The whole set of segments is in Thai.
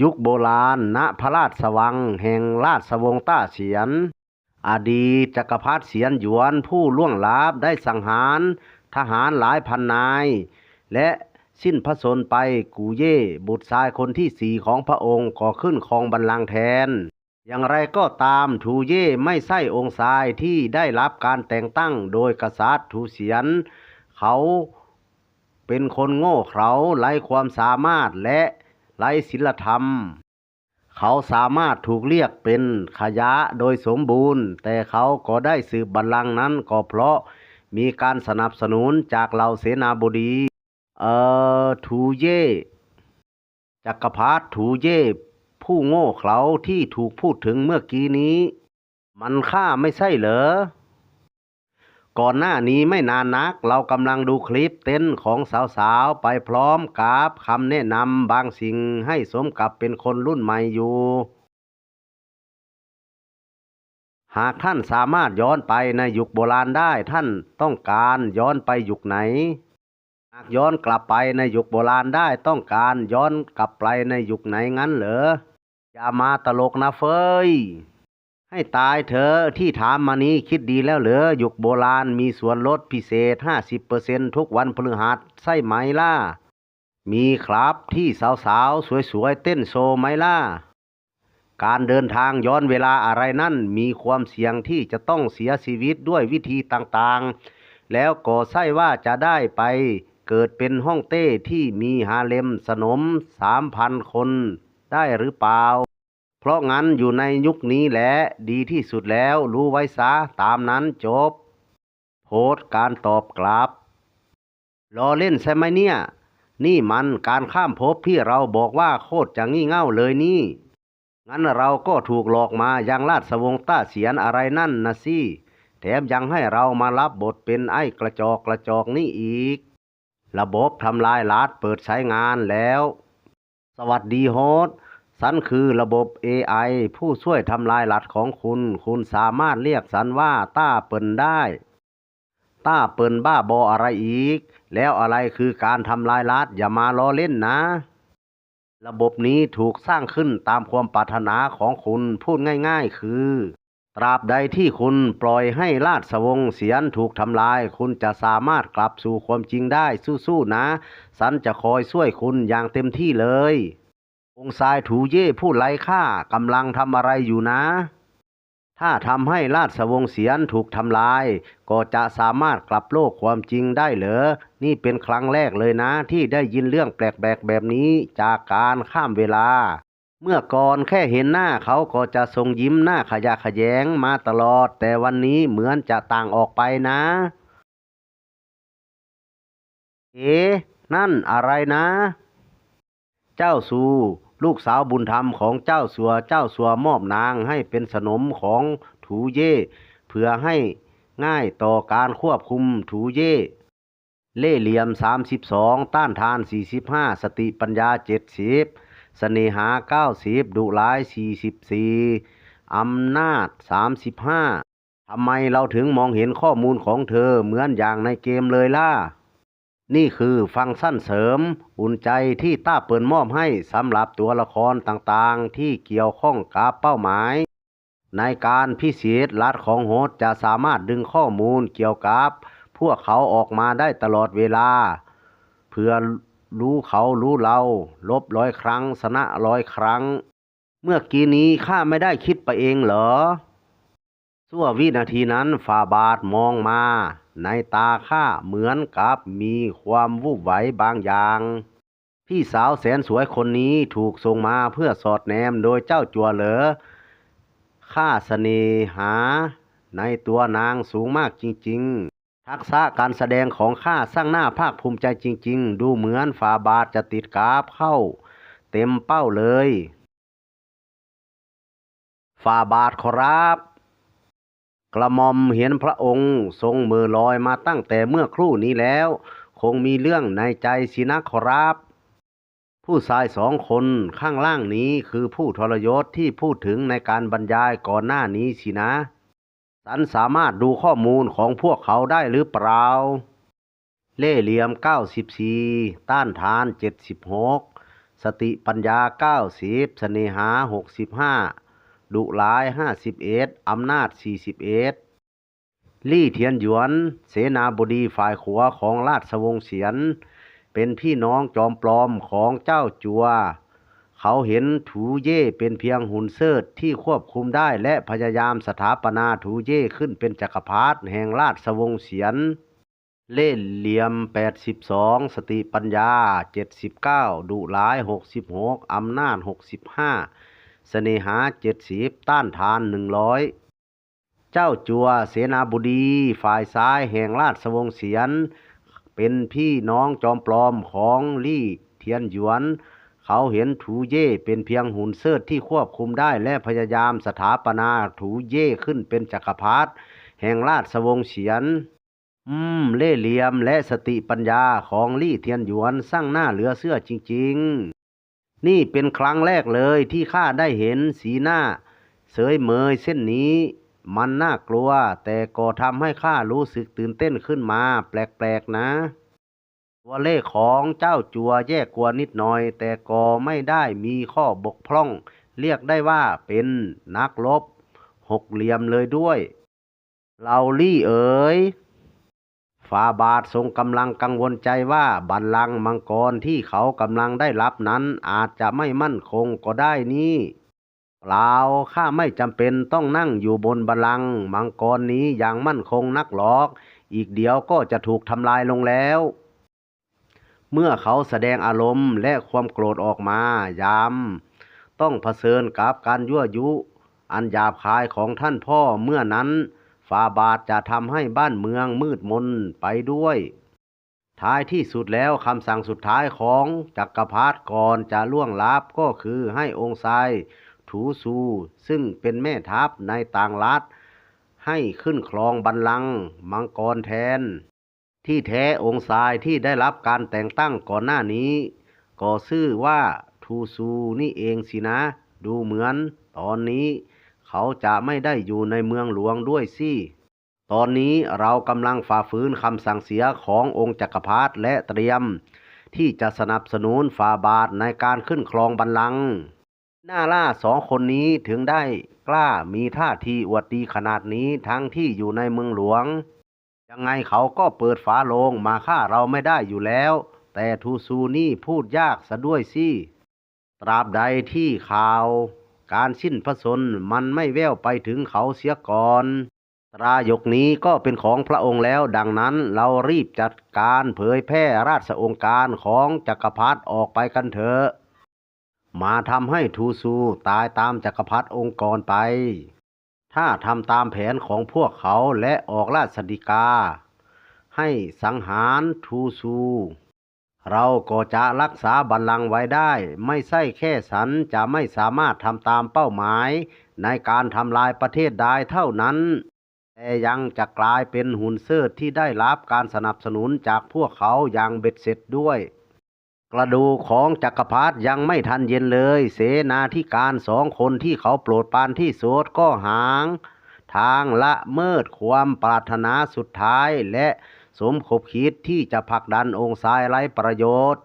ยุคโบราณ ณ พระราชวัง แห่งราชวงศ์ต้าเสียน อดีตจักรพรรดิเสียนหยวนผู้ล่วงลับได้สังหารทหารหลายพันนาย และสิ้นพระชนไปกูเย่บุตรชายคนที่สี่ของพระองค์ก็ขึ้นครองบัลลังก์แทน อย่างไรก็ตามทูเย่ไม่ใช่องค์ชายที่ได้รับการแต่งตั้งโดยกษัตริย์ทูเสียน เขาเป็นคนโง่เขลาไร้ความสามารถและ ไร้ศีลธรรม เขาสามารถถูกเรียกเป็นขยะโดยสมบูรณ์ แต่เขาก็ได้สืบบัลลังก์นั้นก็เพราะมีการสนับสนุนจากเหล่าเสนาบดี เอ่อทูเย่จักรพรรดิทูเย่ผู้โง่เขลาที่ถูกพูดถึงเมื่อกี้นี้ มันฆ่าไม่ใช่เหรอ ก่อนหน้านี้ไม่นานนัก เรากำลังดูคลิปเต้นของสาวๆ ไปพร้อมกับคำแนะนำบางสิ่งให้สมกับเป็นคนรุ่นใหม่อยู่ หากท่านสามารถย้อนไปในยุคโบราณได้ท่านต้องการย้อนไปยุคไหน หากย้อนกลับไปในยุคโบราณได้ต้องการย้อนกลับไปในยุคไหนงั้นเหรออย่ามาตลกนะเฟย ให้ตายเถอะที่ถามมานี้คิดดีแล้วเหรอยุคโบราณมีส่วนลดพิเศษ 50%ทุกวันพฤหัสใช่ไหมล่ะ มีครับที่สาวๆ สวยๆ เต้นโชว์ไหมล่ะ การเดินทางย้อนเวลาอะไรนั่น มีความเสี่ยงที่จะต้องเสียชีวิตด้วยวิธีต่างๆ แล้วก็ใช่ว่าจะได้ไปเกิดเป็นห้องเต้ที่มีฮาเลมสนมสามพันคนได้หรือเปล่า เพราะงั้นอยู่ในยุคนี้แหละดีที่สุดแล้วรู้ไว้ซะตามนั้นจบ โพสต์การตอบกลับรอเล่นใช่ไหมเนี่ย นี่มันการข้ามภพที่เราบอกว่าโคตรจะงี่เง่าเลยนี่ งั้นเราก็ถูกหลอกมายังราชวงศ์ต้าเสียนอะไรนั่นนะสิแถมยังให้เรามารับบทเป็นไอ้กระจอกกระจอกนี่อีก ระบบทำลายลัดเปิดใช้งานแล้ว สวัสดีโฮส ต์ฉันคือระบบ AI ผู้ช่วยทำลายลัดของคุณ คุณสามารถเรียกฉันว่าต้าเปิลได้ ต้าเปิลบ้าบออะไรอีก แล้วอะไรคือการทำลายลัดอย่ามาล้อเล่นนะ ระบบนี้ถูกสร้างขึ้นตามความปรารถนาของคุณพูดง่ายๆ คือ ตราบใดที่คุณปล่อยให้ราชวงศ์เสียนถูกทำลาย คุณจะสามารถกลับสู่ความจริงได้สู้ๆนะ สันจะคอยช่วยคุณอย่างเต็มที่เลย งค์ชายถูเย่ผู้ไร้ค่ากำลังทำอะไรอยู่นะ ถ้าทำให้ราชวงศ์เสียนถูกทำลาย ก็จะสามารถกลับโลกความจริงได้เหรอ นี่เป็นครั้งแรกเลยนะ ที่ได้ยินเรื่องแปลกๆแบบนี้จากการข้ามเวลา เมื่อก่อนแค่เห็นหน้าเขาก็จะทรงยิ้มหน้าขยะขยงมาตลอด แต่วันนี้เหมือนจะต่างออกไปนะ เอ๊นั่นอะไรนะ เจ้าสู ลูกสาวบุญธรรมของเจ้าสัวเจ้าสัวมอบนางให้เป็นสนมของถูเย่เพื่อให้ง่ายต่อการควบคุมถูเย่เล่เหลี่ยม 32 ต้านทาน 45 สติปัญญา 70 เสน่หา 90 ดุร้าย 44 อำนาจ 35ทำไมเราถึงมองเห็นข้อมูลของเธอเหมือนอย่างในเกมเลยล่ะ นี่คือฟังก์ชันเสริม อุ่นใจที่ต้าเปิดมอบให้สำหรับตัวละครต่างๆ ที่เกี่ยวข้องกับเป้าหมาย ในการพิเศษรัฐของโฮสจะสามารถดึงข้อมูลเกี่ยวกับ พวกเขาออกมาได้ตลอดเวลา เพื่อรู้เขารู้เรา ลบร้อยครั้ง ชนะร้อยครั้ง เมื่อกี้นี้ข้าไม่ได้คิดไปเองเหรอชั่ววินาทีนั้นฝ่าบาทมองมา ในตาข้าเหมือนกับมีความวูบไหวบางอย่าง พี่สาวแสนสวยคนนี้ถูกส่งมาเพื่อสอดแนมโดยเจ้าจัวเหลอข้าเสน่หา ในตัวนางสูงมากจริง ๆ ทักษะการแสดงของข้าสร้างหน้าภาคภูมิใจจริง ๆ ดูเหมือนฝ่าบาทจะติดกราฟเข้า เต็มเป้าเลยฝ่าบาทขอรับ กระหม่อมเห็นพระองค์ทรงมือลอยมาตั้งแต่เมื่อครู่นี้แล้ว คงมีเรื่องในใจสินะขอรับ ผู้ชายสองคนข้างล่างนี้คือผู้ทรยศที่พูดถึงในการบรรยายก่อนหน้านี้สินะสันสามารถดูข้อมูลของพวกเขาได้หรือเปล่า เล่เหลี่ยม 94 ต้านทาน 76สสติปัญญาเก้าสิบเสน่หาหกสิบห้า ดุร้ายห้าสิบเอ็ดอำนาจสี่สิบเอ็ดลี่เทียนหยวน เสนาบดีฝ่ายขวาของราชวงศ์เสียน เป็นพี่น้องจอมปลอมของเจ้าจัว เขาเห็นถูเย่เป็นเพียงหุ่นเซิดที่ควบคุมได้และพยายามสถาปนาถูเย่ขึ้นเป็นจักรพรรดิแห่งราชวงศ์เสียน เล่ห์เหลี่ยม 82 สติปัญญา 79 ดุร้าย 66 อำนาจ 65 เสน่หา70ต้านทาน100เจ้าจัวเสนาบดีฝ่ายซ้ายแห่งราชวงศ์เสียน เป็นพี่น้องจอมปลอมของลี่เทียนหยวน เขาเห็นถูเย่เป็นเพียงหุ่นเซิดที่ควบคุมได้และพยายามสถาปนาถูเย่ขึ้นเป็นจักรพรรดิแห่งราชวงศ์เสียนอืมเล่เหลี่ยมและสติปัญญาของลี่เทียนหยวนสร้างหน้าเหลือเชื่อจริง ๆ นี่เป็นครั้งแรกเลยที่ข้าได้เห็นสีหน้า เสยเมยเส้นนี้ มันน่ากลัว แต่ก็ทำให้ข้ารู้สึกตื่นเต้นขึ้นมา แปลกๆนะ ตัวเลขของเจ้าจัวแย่กว่านิดหน่อย แต่ก็ไม่ได้มีข้อบกพร่อง เรียกได้ว่าเป็นนักรบหกเหลี่ยมเลยด้วย เราลี่เอ๋ย ฝาบาททรงกำลังกังวลใจว่าบัลลังก์มังกรที่เขากำลังได้รับนั้นอาจจะไม่มั่นคงก็ได้นี่เปล่าข้าไม่จำเป็นต้องนั่งอยู่บนบัลลังก์มังกรนี้อย่างมั่นคงนักหรอก อีกเดียวก็จะถูกทำลายลงแล้ว เมื่อเขาแสดงอารมณ์และความโกรธออกมายามต้องเผชิญกับการยั่วยุ อันหยาบคายของท่านพ่อเมื่อนั้น ฟาบาทจะทำให้บ้านเมืองมืดมนไปด้วย ท้ายที่สุดแล้วคำสั่งสุดท้ายของจักรพรรดิก่อนจะล่วงลับก็คือให้องค์ชายถูซูซึ่งเป็นแม่ทัพในต่างรัฐ ให้ขึ้นครองบัลลังก์มังกรแทน ที่แท้องค์ชายที่ได้รับการแต่งตั้งก่อนหน้านี้ ก็ชื่อว่าทูซูนี่เองสินะ ดูเหมือนตอนนี้ เขาจะไม่ได้อยู่ในเมืองหลวงด้วยสิตอนนี้เรากำลังฝ่าฝืนคำสั่งเสียขององค์จักรพรรดิและเตรียม ที่จะสนับสนุนฝ่าบาทในการขึ้นครองบัลลังก์หน้าล่าสองคนนี้ถึงได้กล้ามีท่าทีอวดดีขนาดนี้ทั้งที่อยู่ในเมืองหลวง ยังไงเขาก็เปิดฝาโลงมาฆ่าเราไม่ได้อยู่แล้ว แต่ทูซูนี่พูดยากซะด้วยสิตราบใดที่ข่าว การสิ้นพระชนมันไม่แว่วไปถึงเขาเสียก่อน ตรายกนี้ก็เป็นของพระองค์แล้ว ดังนั้นเรารีบจัดการเผยแพร่ราชองค์การของจักรพรรดิออกไปกันเถอะ มาทำให้ทูซูตายตามจักรพรรดิองค์กรไป ถ้าทำตามแผนของพวกเขาและออกราชดิกา ให้สังหารทูซู เราก็จะรักษาบัลลังก์ไว้ได้ ไม่ใช่แค่ฉันจะไม่สามารถทำตามเป้าหมาย ในการทำลายประเทศได้เท่านั้น แต่ยังจะกลายเป็นหุ่นเซิดที่ได้รับการสนับสนุนจากพวกเขาอย่างเบ็ดเสร็จด้วย กระดูกของจักรพรรดิยังไม่ทันเย็นเลย เสนาธิการสองคนที่เขาโปรดปานที่สุดก็หาง ทางละเมิดความปรารถนาสุดท้ายและ สมคบคิดที่จะผลักดันองค์ชายไร้ประโยชน์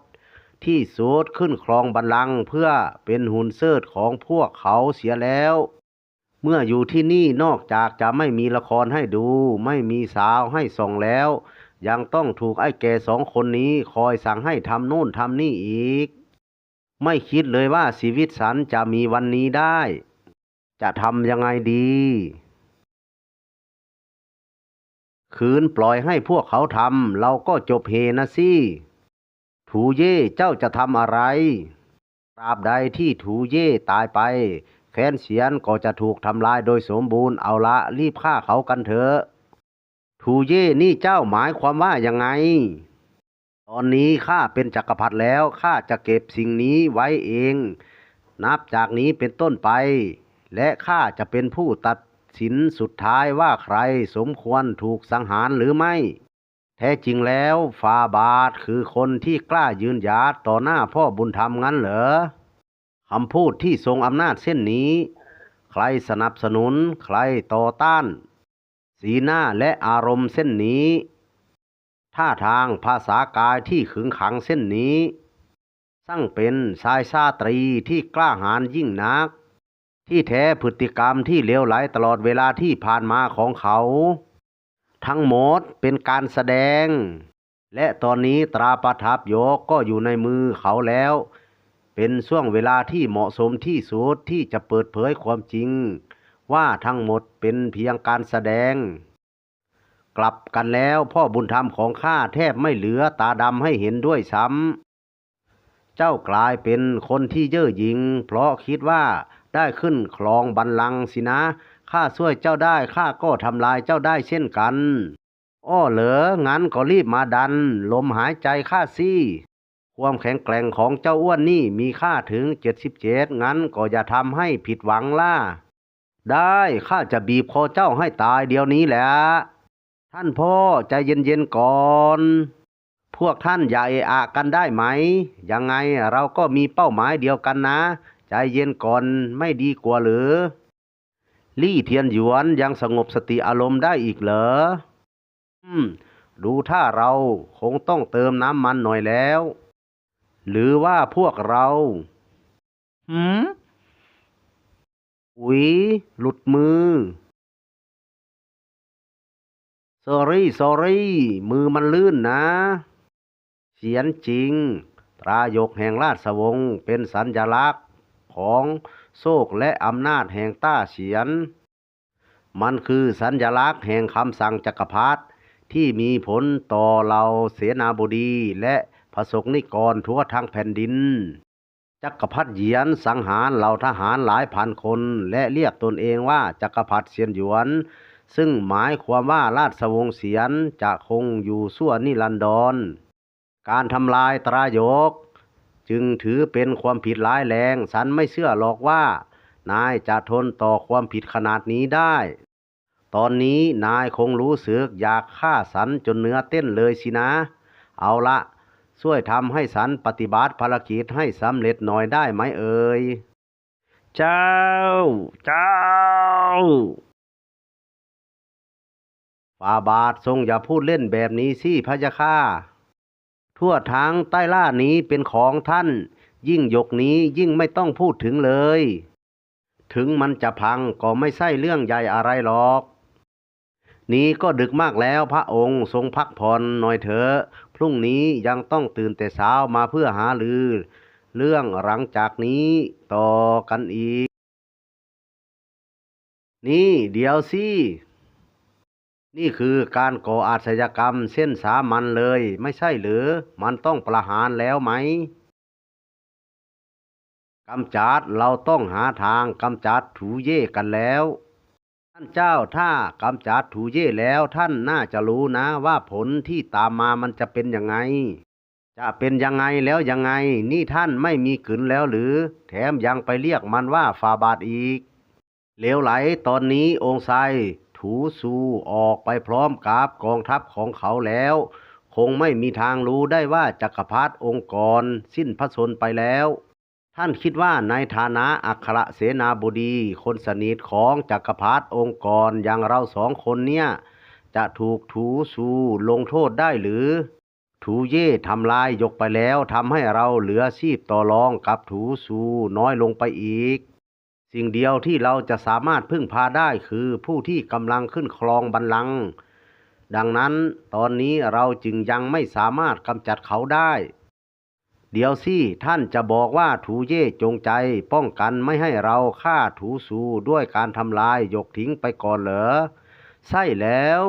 ที่สุดขึ้นครองบัลลังก์เพื่อเป็นหุ่นเซิดของพวกเขาเสียแล้ว เมื่ออยู่ที่นี่นอกจากจะไม่มีละครให้ดู ไม่มีสาวให้ส่องแล้ว ยังต้องถูกไอ้แก่สองคนนี้คอยสั่งให้ทำโน่นทำนี่อีก ไม่คิดเลยว่าชีวิตฉันจะมีวันนี้ได้ จะทำยังไงดี คืนปล่อยให้พวกเขาทำเราก็จบเฮนะสิถูเย่เจ้าจะทำอะไร ตราบใดที่ถูเย่ตายไป แค้นเสียนก็จะถูกทำลายโดยสมบูรณ์เอาละรีบฆ่าเขากันเถอะถูเย่นี่เจ้าหมายความว่ายังไง ตอนนี้ข้าเป็นจักรพรรดิแล้วข้าจะเก็บสิ่งนี้ไว้เอง นับจากนี้เป็นต้นไป และข้าจะเป็นผู้ตัด สินสุดท้ายว่าใครสมควรถูกสังหารหรือไม่ แท้จริงแล้วฟาบาทคือคนที่กล้ายืนหยัดต่อหน้าพ่อบุญธรรมงั้นเหรอคำพูดที่ทรงอำนาจเส้นนี้ ใครสนับสนุนใครต่อต้าน สีหน้าและอารมณ์เส้นนี้ ท่าทางภาษากายที่ขึงขังเส้นนี้สั่งเป็นชายชาตรีที่กล้าหาญยิ่งนัก ที่แท้พฤติกรรมที่เลวไหลตลอดเวลาที่ผ่านมาของเขา ทั้งหมดเป็นการแสดง และตอนนี้ตราประทับยกก็อยู่ในมือเขาแล้ว เป็นช่วงเวลาที่เหมาะสมที่สุดที่จะเปิดเผยความจริง ว่าทั้งหมดเป็นเพียงการแสดง กลับกันแล้วพ่อบุญธรรมของข้าแทบไม่เหลือตาดำให้เห็นด้วยซ้ำเจ้ากลายเป็นคนที่เย่อหยิ่งเพราะคิดว่า ได้ขึ้นครองบัลลังสินะ ข้าช่วยเจ้าได้ข้าก็ทำลายเจ้าได้เช่นกัน อ้อเหรองั้นก็รีบมาดัน ลมหายใจข้าสิความแข็งแกร่งของเจ้าอ้วนนี่มีค่าถึงเจ็ดสิบเจ็ดงั้นก็อย่าทำให้ผิดหวังล่ะ ได้ข้าจะบีบคอเจ้าให้ตายเดี๋ยวนี้แหละ ท่านพ่อใจเย็นๆก่อน พวกท่านอย่าเอะอะกันได้ไหม ยังไงเราก็มีเป้าหมายเดียวกันนะ ใจเย็นก่อนไม่ดีกว่าหรือ ลี่เทียนหยวนยังสงบสติอารมณ์ได้อีกเหรอ อืม ดูถ้าเราคงต้องเติมน้ำมันหน่อยแล้ว หรือว่าพวกเรา หืม อุ๊ย หลุดมือ sorry sorry มือมันลื่นนะเสียนจริง ตรายกแห่งราชวงศ์เป็นสัญลักษณ์ ของโชคและอำนาจแห่งต้าเฉียน มันคือสัญลักษณ์แห่งคำสั่งจักรพรรดิที่มีผลต่อเราเสนาบดีและพระสงนิกรทั่วทั้งแผ่นดิน จักรพรรดิเหยียนสังหารเหล่าทหารหลายพันคน และเรียกตนเองว่าจักรพรรดิเซียนหยวน ซึ่งหมายความว่าราชวงศ์เสียนจะคงอยู่สั่วนิรันดร การทำลายตรายก จึงถือเป็นความผิดร้ายแรงสันไม่เชื่อหรอกว่า นายจะทนต่อความผิดขนาดนี้ได้ ตอนนี้นายคงรู้สึกอยากฆ่าสันจนเนื้อเต้นเลยสินะ เอาละช่วยทำให้สันปฏิบัติภารกิจให้สำเร็จหน่อยได้ไหมเอ่ย เจ้า เจ้าฝ่าบาททรงอย่าพูดเล่นแบบนี้สิพะยะค่ะ ทั่วทั้งใต้ล่านี้เป็นของท่าน ยิ่งยกนี้ยิ่งไม่ต้องพูดถึงเลย ถึงมันจะพังก็ไม่ใช่เรื่องใหญ่อะไรหรอก นี้ก็ดึกมากแล้วพระองค์ทรงพักผ่อนหน่อยเถอะ พรุ่งนี้ยังต้องตื่นแต่เช้ามาเพื่อหาลือ เรื่องหลังจากนี้ต่อกันอีก นี่เดี๋ยวสิ นี่คือการก่ออาชญากรรมเส้นสามัญเลย ไม่ใช่หรือมันต้องประหารแล้วไหมกำจัดเราต้องหาทางกำจัดถูเย่กันแล้ว ท่านเจ้าถ้ากำจัดถูเย่แล้วท่านน่าจะรู้นะว่าผลที่ตามมามันจะเป็นยังไง จะเป็นยังไงแล้วยังไง นี่ท่านไม่มีขืนแล้วหรือ แถมยังไปเรียกมันว่าฟาบาทอีก เหลวไหลตอนนี้องค์ไซ ถูซูออกไปพร้อมกับกองทัพของเขาแล้ว คงไม่มีทางรู้ได้ว่าจักรพรรดิองค์กร สิ้นพระชนไปแล้ว ท่านคิดว่าในฐานะอัครเสนาบดี คนสนิทของจักรพรรดิองค์กรอย่างเราสองคนเนี่ย จะถูกถูซูลงโทษได้หรือ ถูเย่ทำลายยกไปแล้วทำให้เราเหลือชีพต่อรองกับถูซูน้อยลงไปอีก สิ่งเดียวที่เราจะสามารถพึ่งพาได้คือผู้ที่กำลังขึ้นครองบัลลัง ดังนั้นตอนนี้เราจึงยังไม่สามารถกำจัดเขาได้ เดี๋ยวสิท่านจะบอกว่าถูเย่จงใจป้องกันไม่ให้เราฆ่าถูซูด้วยการทำลายยกทิ้งไปก่อนเหรอ ใช่แล้ว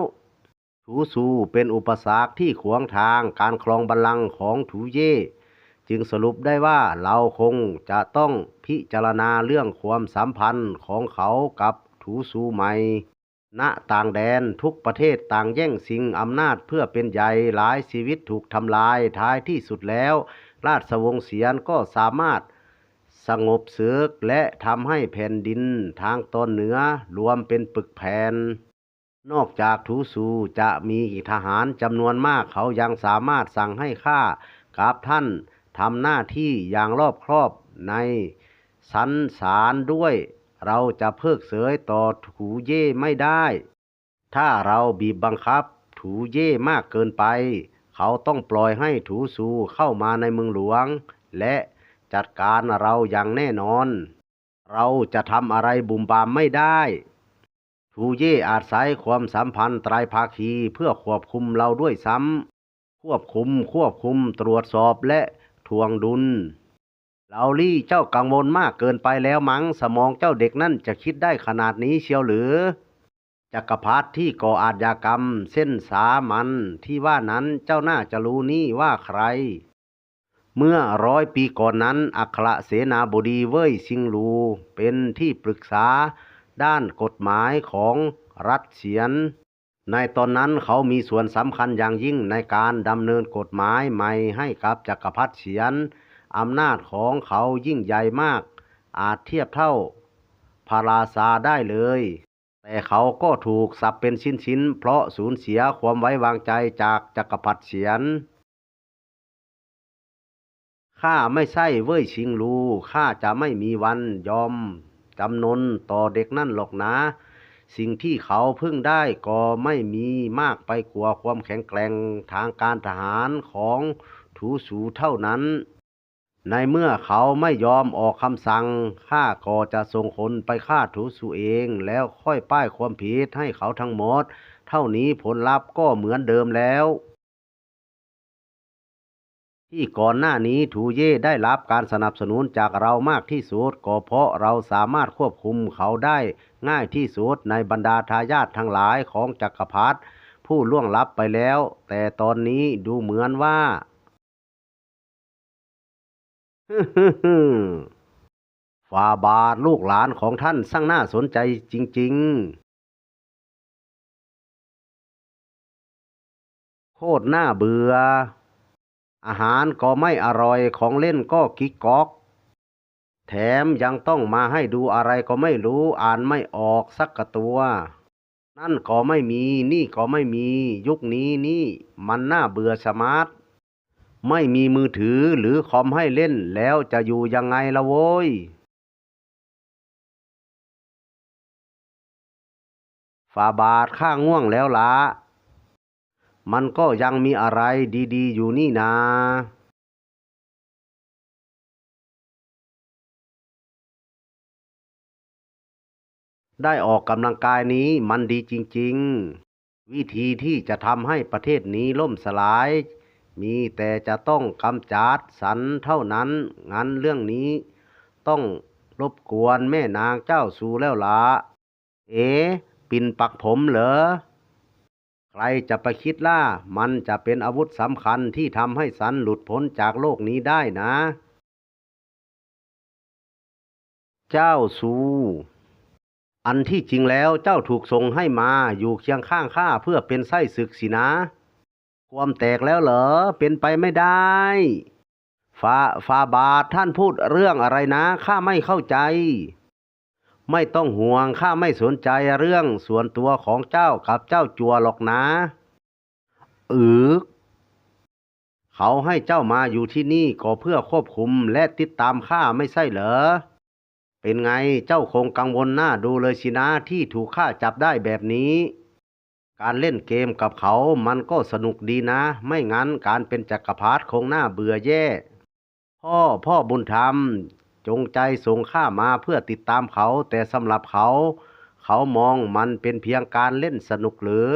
ถูซูเป็นอุปสรรคที่ขวางทางการครองบัลลังก์ของถูเย่ จึงสรุปได้ว่าเราคงจะต้อง พิจารณาเรื่องความสัมพันธ์ของเขากับถูซูใหม่ณต่างแดนทุกประเทศต่างแย่งชิงอำนาจเพื่อเป็นใหญ่หลายชีวิตถูกทำลายท้ายที่สุดแล้ว ราชวงศ์เสียนก็สามารถสงบศึกและทำให้แผ่นดินทางตอนเหนือรวมเป็นปึกแผ่นนอกจากทูซูจะมีทหารจำนวนมากเขายังสามารถสั่งให้ข้ากับท่านทำหน้าที่อย่างรอบครอบใน สันสารด้วย เราจะเพิกเสยต่อถูเย่ไม่ได้ ถ้าเราบีบบังคับ ถูเย่มากเกินไป เขาต้องปล่อยให้ถูซูเข้ามาในเมืองหลวง และจัดการเราอย่างแน่นอน เราจะทำอะไรบุ่มบามไม่ได้ทูเย่อาศัยความสัมพันธ์ไตรภาคีเพื่อควบคุมเราด้วยซ้ำควบคุมควบคุมตรวจสอบและทวงดุล ลาลี่เจ้ากังวลมากเกินไปแล้วมั้งสมองเจ้าเด็กนั่นจะคิดได้ขนาดนี้เชียวหรือ จักรพรรดิที่ก่ออาชญากรรม เส้นสามันที่ว่านั้นเจ้าน่าจะรู้นี่ว่าใคร เมื่อร้อยปีก่อนนั้นอัครเสนาบดีเว่ยซิงลู เป็นที่ปรึกษาด้านกฎหมายของรัฐเฉียน ในตอนนั้นเขามีส่วนสำคัญอย่างยิ่งในการดำเนินกฎหมายใหม่ให้กับจักรพรรดิเฉียน อำนาจของเขายิ่งใหญ่มาก อาจเทียบเท่าพาราซาได้เลย แต่เขาก็ถูกสับเป็นชิ้นๆ เพราะสูญเสียความไว้วางใจจากจักรพรรดิเฉียน ข้าไม่ใช่เว่ยชิงลูข้าจะไม่มีวันยอมจำนนต่อเด็กนั่นหรอกนะ สิ่งที่เขาเพิ่งได้ก็ไม่มีมากไปกว่าความแข็งแกร่งทางการทหารของถูสูเท่านั้น ในเมื่อเขาไม่ยอมออกคำสั่ง ข้าก็จะส่งคนไปฆ่าถูสูเอง แล้วค่อยป้ายความผิดให้เขาทั้งหมด เท่านี้ผลลัพธ์ก็เหมือนเดิมแล้ว ที่ก่อนหน้านี้ทูเย่ได้รับการสนับสนุนจากเรามากที่สุดก็เพราะเราสามารถควบคุมเขาได้ง่ายที่สุดในบรรดาทายาททั้งหลายของจักรพรรดิผู้ล่วงลับไปแล้ว แต่ตอนนี้ดูเหมือนว่า ฟาบาทลูกหลานของท่านสร้างน่าสนใจจริง ๆ โคตรน่าเบื่อ อาหารก็ไม่อร่อยของเล่นก็กิ๊กก๊อก แถมยังต้องมาให้ดูอะไรก็ไม่รู้อ่านไม่ออกสักกตัว นั่นก็ไม่มี นี่ก็ไม่มี ยุคนี้นี่ มันน่าเบื่อสมาร์ท ไม่มีมือถือหรือคอมให้เล่นแล้วจะอยู่ยังไงละโว้ย ฝาบาทข้าง่วงแล้วละมันก็ยังมีอะไรดีๆ อยู่นี่นาได้ออกกำลังกายนี้มันดีจริง ๆ วิธีที่จะทำให้ประเทศนี้ล่มสลาย มีแต่จะต้องกำจัดสันเท่านั้น งั้นเรื่องนี้ต้องรบกวนแม่นางเจ้าสูแล้วละเอ๋ปิ่นปักผมเหรอ ใครจะไปคิดล่ะมันจะเป็นอาวุธสำคัญที่ทำให้สันหลุดพ้นจากโลกนี้ได้นะ เจ้าซูอันที่จริงแล้วเจ้าถูกส่งให้มาอยู่เคียงข้างข้าเพื่อเป็นไส้ศึกสินะ ความแตกแล้วเหรอ เป็นไปไม่ได้ฟาฟาบาทท่านพูดเรื่องอะไรนะข้าไม่เข้าใจ ไม่ต้องห่วงข้าไม่สนใจเรื่องส่วนตัวของเจ้ากับเจ้าจัวหรอกนะเออเขาให้เจ้ามาอยู่ที่นี่ก็เพื่อควบคุมและติดตามข้าไม่ใช่เหรอ เป็นไงเจ้าคงกังวลหน้าดูเลยสินะที่ถูกข้าจับได้แบบนี้ การเล่นเกมกับเขามันก็สนุกดีนะ ไม่งั้นการเป็นจักรพรรดิคงน่าเบื่อแย่ พ่อพ่อบุญธรรม จงใจส่งข้ามาเพื่อติดตามเขา แต่สำหรับเขา เขามองมันเป็นเพียงการเล่นสนุกหรือ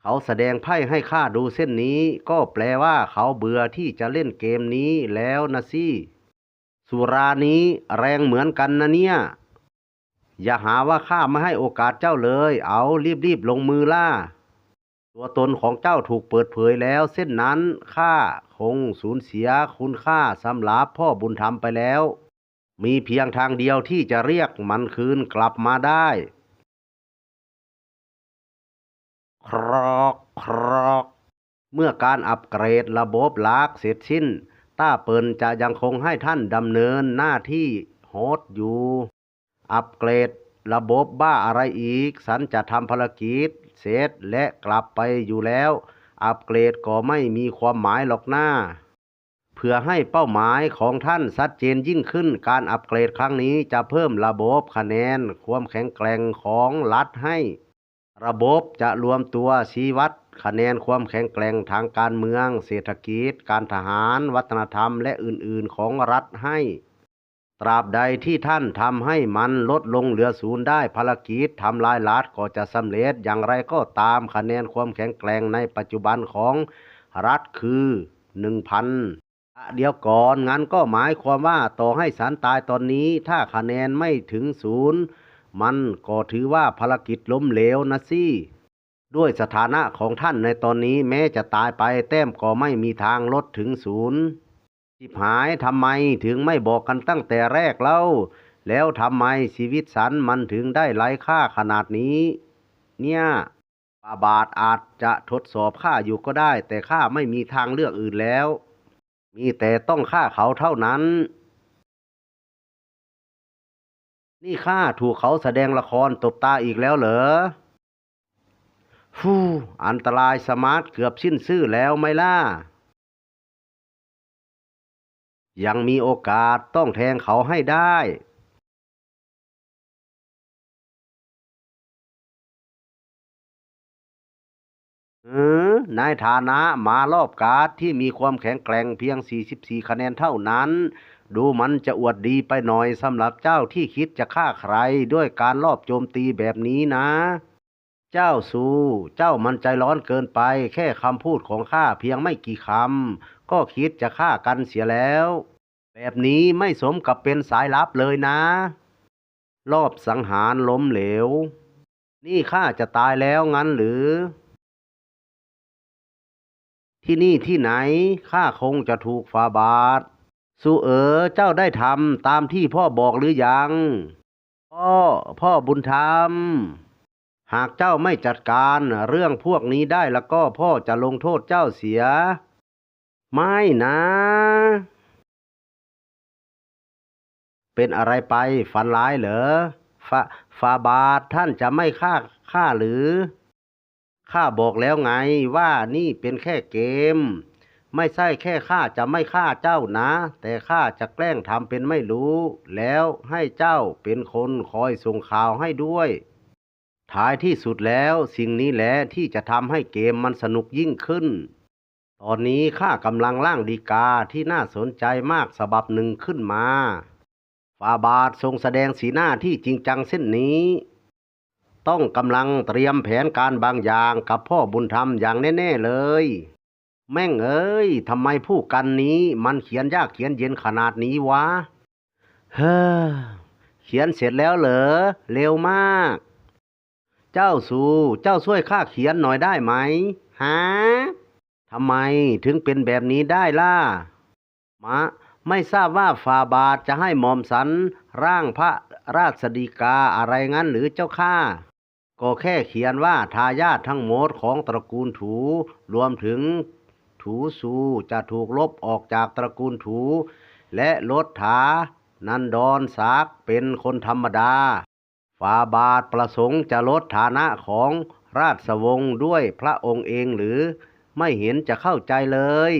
เขาแสดงไพ่ให้ข้าดูเส้นนี้ ก็แปลว่าเขาเบื่อที่จะเล่นเกมนี้แล้วนะสิสุรานี้แรงเหมือนกันนะเนี่ย อย่าหาว่าข้าไม่ให้โอกาสเจ้าเลย เอารีบๆลงมือล่า ตัวตนของเจ้าถูกเปิดเผยแล้ว เส้นนั้นข้าคงสูญเสียคุณค่าสำหรับพ่อบุญธรรมไปแล้ว มีเพียงทางเดียวที่จะเรียกมันคืนกลับมาได้ ครอกครอกเมื่อการอัปเกรดระบบลากเสร็จสิ้น ต้าเปิลจะยังคงให้ท่านดำเนินหน้าที่โฮสต์อยู่ อัปเกรดระบบบ้าอะไรอีกสันจะทำภารกิจ เสร็จและกลับไปอยู่แล้ว อัปเกรดก็ไม่มีความหมายหรอกหน้า เพื่อให้เป้าหมายของท่านชัดเจนยิ่งขึ้น การอัปเกรดครั้งนี้จะเพิ่มระบบคะแนน ความแข็งแกร่งของรัฐให้ ระบบจะรวมตัวชี้วัดคะแนนความแข็งแกร่งทางการเมือง เศรษฐกิจ การทหาร วัฒนธรรม และอื่น ๆ ของรัฐให้ ตราบใดที่ท่านทำให้มันลดลงเหลือศูนย์ได้ภารกิจทำลายรัฐก็จะสำเร็จอย่างไรก็ตามคะแนนความแข็งแกร่งในปัจจุบันของรัฐคือหนึ่งพันเดียวก่อนงั้นก็หมายความว่าต่อให้สันตายตอนนี้ ถ้าคะแนนไม่ถึงศูนย์มันก็ถือว่าภารกิจล้มเหลวนะสิด้วยสถานะของท่านในตอนนี้แม้จะตายไปแต้มก็ไม่มีทางลดถึงศูนย์ จิบหายทำไมถึงไม่บอกกันตั้งแต่แรกเล่า แล้วทำไมชีวิตสันมันถึงได้ไร้ค่าขนาดนี้ เนี่ยฟาบาทอาจจะทดสอบข้าอยู่ก็ได้ แต่ข้าไม่มีทางเลือกอื่นแล้ว มีแต่ต้องฆ่าเขาเท่านั้น นี่ข้าถูกเขาแสดงละครตบตาอีกแล้วเหรอฟูอันตรายสมาร์ทเกือบสิ้นซื่อแล้วไม่ล่ะ ยังมีโอกาสต้องแทงเขาให้ได้เออนายฐานะมารอบการ์ดที่มีความแข็งแกร่งเพียง 44 คะแนนเท่านั้น ดูมันจะอวดดีไปหน่อยสำหรับเจ้าที่คิดจะฆ่าใครด้วยการลอบโจมตีแบบนี้นะ เจ้าซูเจ้ามันใจร้อนเกินไป แค่คำพูดของข้าเพียงไม่กี่คำ ก็คิดจะฆ่ากันเสียแล้ว แบบนี้ไม่สมกับเป็นสายลับเลยนะ รอบสังหารล้มเหลว นี่ข้าจะตายแล้วงั้นหรือ ที่นี่ที่ไหนข้าคงจะถูกฟาบาทสุเอ๋อเจ้าได้ทำตามที่พ่อบอกหรือยัง พ่อ พ่อบุญธรรม หากเจ้าไม่จัดการเรื่องพวกนี้ได้แล้วก็พ่อจะลงโทษเจ้าเสีย ไม่นะ เป็นอะไรไปฝันร้ายเหรอฟาฟาบาทท่านจะไม่ฆ่าข้าหรือข้าบอกแล้วไงว่านี่เป็นแค่เกม ไม่ใช่แค่ข้าจะไม่ฆ่าเจ้านะ แต่ข้าจะแกล้งทำเป็นไม่รู้ แล้วให้เจ้าเป็นคนคอยส่งข่าวให้ด้วย ท้ายที่สุดแล้วสิ่งนี้แหละที่จะทำให้เกมมันสนุกยิ่งขึ้น ตอนนี้ข้ากำลังร่างดีกาที่น่าสนใจมากฉบับหนึ่งขึ้นมาฟาบาททรงแสดงสีหน้าที่จริงจังเส้นนี้ ต้องกำลังเตรียมแผนการบางอย่างกับพ่อบุญธรรมอย่างแน่ ๆ เลย แม่งเอ้ยทำไมผู้กันนี้มันเขียนยากเขียนเย็นขนาดนี้วะ เฮ้อเขียนเสร็จแล้วเหรอ เร็วมาก เจ้าสูเจ้าช่วยข้าเขียนหน่อยได้ไหมฮะทำไมถึงเป็นแบบนี้ได้ล่ะ มะ ไม่ทราบว่าฟาบาทจะให้หมอมสันร่างพระราชดีกาอะไรงั้นหรือเจ้าข้าก็แค่เขียนว่าทายาททั้งหมดของตระกูลถูรวมถึงถูซูจะถูกลบออกจากตระกูลถู และลดถานันดอนซักเป็นคนธรรมดา ฟาบาทประสงค์จะลดฐานะของราชวงศ์ด้วยพระองค์เองหรือไม่เห็นจะเข้าใจเลย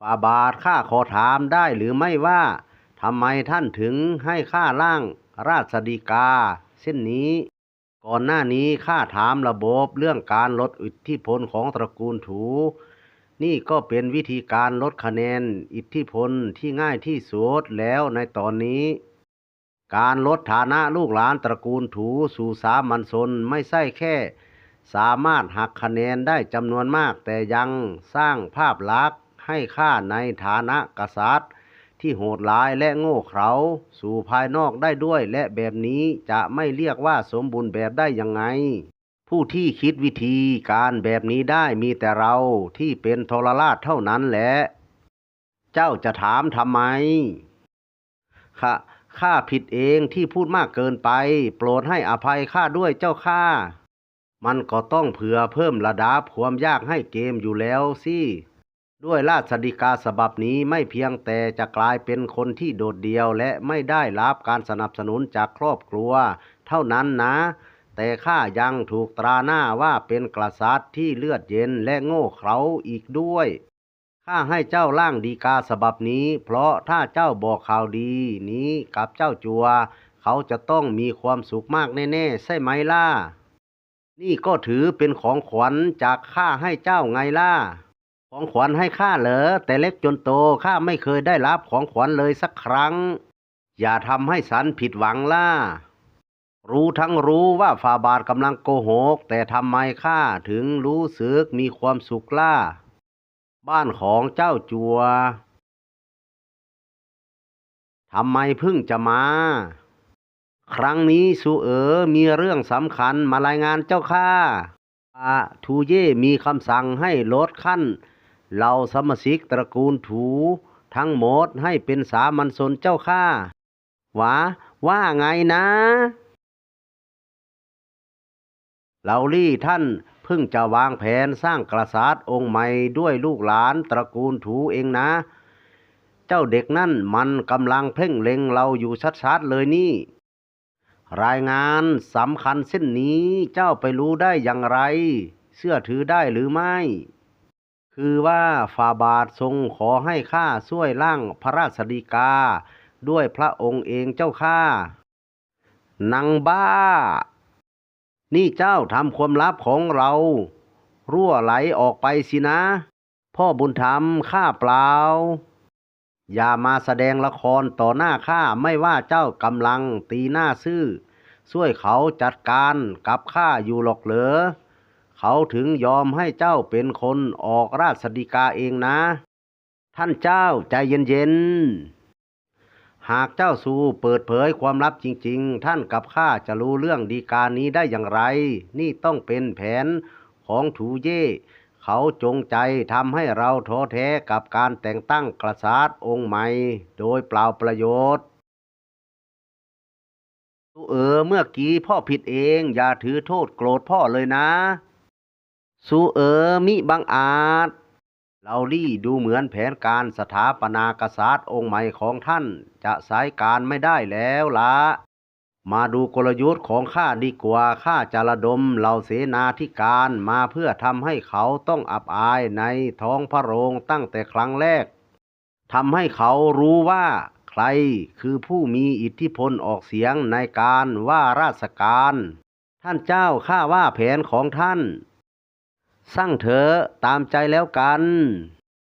ฟาบาทข้าขอถามได้หรือไม่ว่าทำไมท่านถึงให้ข้าร่างราชดีกาเส้นนี้ ก่อนหน้านี้ข้าถามระบบเรื่องการลดอิทธิพลของตระกูลถู นี่ก็เป็นวิธีการลดคะแนนอิทธิพลที่ง่ายที่สุดแล้วในตอนนี้ การลดฐานะลูกหลานตระกูลถูสู่สามัญชนไม่ใช่แค่ สามารถหักคะแนนได้จำนวนมาก แต่ยังสร้างภาพลักษณ์ให้ข้าในฐานะกษัตริย์ ที่โหดร้ายและโง่เขลาสู่ภายนอกได้ด้วย และแบบนี้จะไม่เรียกว่าสมบูรณ์แบบได้ยังไง ผู้ที่คิดวิธีการแบบนี้ได้มีแต่เราที่เป็นทรราชเท่านั้นแหละ เจ้าจะถามทำไมข้า ข้าผิดเองที่พูดมากเกินไป โปรดให้อภัยข้าด้วยเจ้าข้า มันก็ต้องเผื่อเพิ่มระดับความยากให้เกมอยู่แล้วสิด้วยราชดิกาฉบับนี้ไม่เพียงแต่จะกลายเป็นคนที่โดดเดี่ยวและไม่ได้รับการสนับสนุนจากครอบครัว เท่านั้นนะ แต่ข้ายังถูกตราหน้าว่าเป็นกษัตริย์ที่เลือดเย็นและโง่เขลาอีกด้วย ข้าให้เจ้าร่างดีกาฉบับนี้ เพราะถ้าเจ้าบอกข่าวดีนี้กับเจ้าจัว เขาจะต้องมีความสุขมากแน่ๆ ใช่ไหมล่ะ นี่ก็ถือเป็นของขวัญจากข้าให้เจ้าไงล่ะ ของขวัญให้ข้าเหรอ แต่เล็กจนโตข้าไม่เคยได้รับของขวัญเลยสักครั้ง อย่าทำให้สันผิดหวังล่ะ รู้ทั้งรู้ว่าฟาบาทกำลังโกหก แต่ทำไมข้าถึงรู้สึกมีความสุขล่ะ บ้านของเจ้าจัวทำไมเพิ่งจะมา ครั้งนี้สุเอ๋อมีเรื่องสำคัญมารายงานเจ้าข้าอาทูเย่มีคำสั่งให้ลดขั้นเหล่าสมาชิกตระกูลถู ทั้งหมดให้เป็นสามัญชนเจ้าข้าวาว่าไงนะเหล่าลี่ท่าน เพิ่งจะวางแผนสร้างกษัตริย์องค์ใหม่ด้วยลูกหลานตระกูลถูเองนะ เจ้าเด็กนั่นมันกำลังเพ่งเล็งเราอยู่ชัดๆเลยนี่ รายงานสำคัญเส้นนี้เจ้าไปรู้ได้อย่างไร เชื่อถือได้หรือไม่ คือว่าฟาบาททรงขอให้ข้าช่วยร่างพระราชดีกา ด้วยพระองค์เองเจ้าข้านางบ้า นี่เจ้าทำความลับของเรา รั่วไหลออกไปสินะ พ่อบุญธรรมข้าเปล่า อย่ามาแสดงละครต่อหน้าข้าไม่ว่าเจ้ากำลังตีหน้าซื่อช่วยเขาจัดการกับข้าอยู่หรอกเหรอ เขาถึงยอมให้เจ้าเป็นคนออกราชดีกาเองนะ ท่านเจ้าใจเย็นๆ หากเจ้าสูเปิดเผยความลับจริง ๆ ท่านกับข้าจะรู้เรื่องดีการนี้ได้อย่างไร นี่ต้องเป็นแผนของถูเย่เขาจงใจทำให้เราท้อแท้กับการแต่งตั้งกษัตริย์องค์ใหม่ โดยเปล่าประโยชน์เออเมื่อกี้พ่อผิดเองอย่าถือโทษโกรธพ่อเลยนะสุเออมิบังอาจ เราลี่ดูเหมือนแผนการสถาปนากษัตริย์องค์ใหม่ของท่าน จะสายการไม่ได้แล้วละมาดูกลยุทธ์ของข้าดีกว่าข้าจะระดมเหล่าเสนาธิการมาเพื่อทำให้เขาต้องอับอายในท้องพระโรงตั้งแต่ครั้งแรกทำให้เขารู้ว่า ใครคือผู้มีอิทธิพลออกเสียงในการว่าราชการ ท่านเจ้าข้าว่าแผนของท่าน สร้างเถอะตามใจแล้วกัน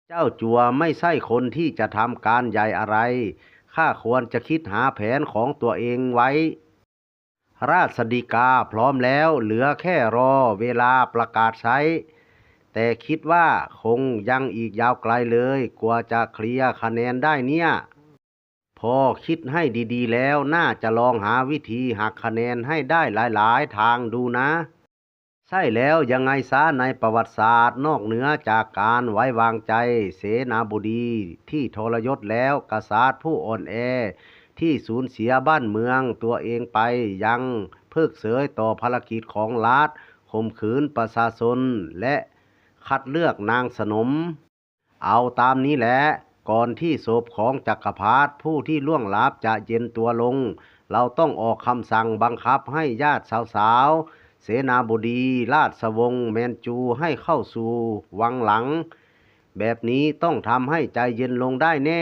เจ้าจัวไม่ใช่คนที่จะทำการใหญ่อะไร ข้าควรจะคิดหาแผนของตัวเองไว้ ราชดีกาพร้อมแล้วเหลือแค่รอเวลาประกาศใช้ แต่คิดว่าคงยังอีกยาวไกลเลยกว่าจะเคลียร์คะแนนได้เนี่ย พอคิดให้ดีๆแล้วน่าจะลองหาวิธีหักคะแนนให้ได้หลายๆ ทางดูนะ ใช่แล้วยังไงซะในประวัติศาสตร์นอกเหนือจากการไว้วางใจเสนาบดีที่ทรยศแล้วกษัตริย์ผู้อ่อนแอ ที่สูญเสียบ้านเมืองตัวเองไปยังเพิกเสยต่อภารกิจของรัฐข่มขืนประชาชนและคัดเลือกนางสนม เอาตามนี้แหละก่อนที่ศพของจักรพรรดิผู้ที่ล่วงลับจะเย็นตัวลง เราต้องออกคำสั่งบังคับให้ญาติสาวๆ เสนาบดีราชวงศ์แมนจูให้เข้าสู่วังหลัง แบบนี้ต้องทำให้ใจเย็นลงได้แน่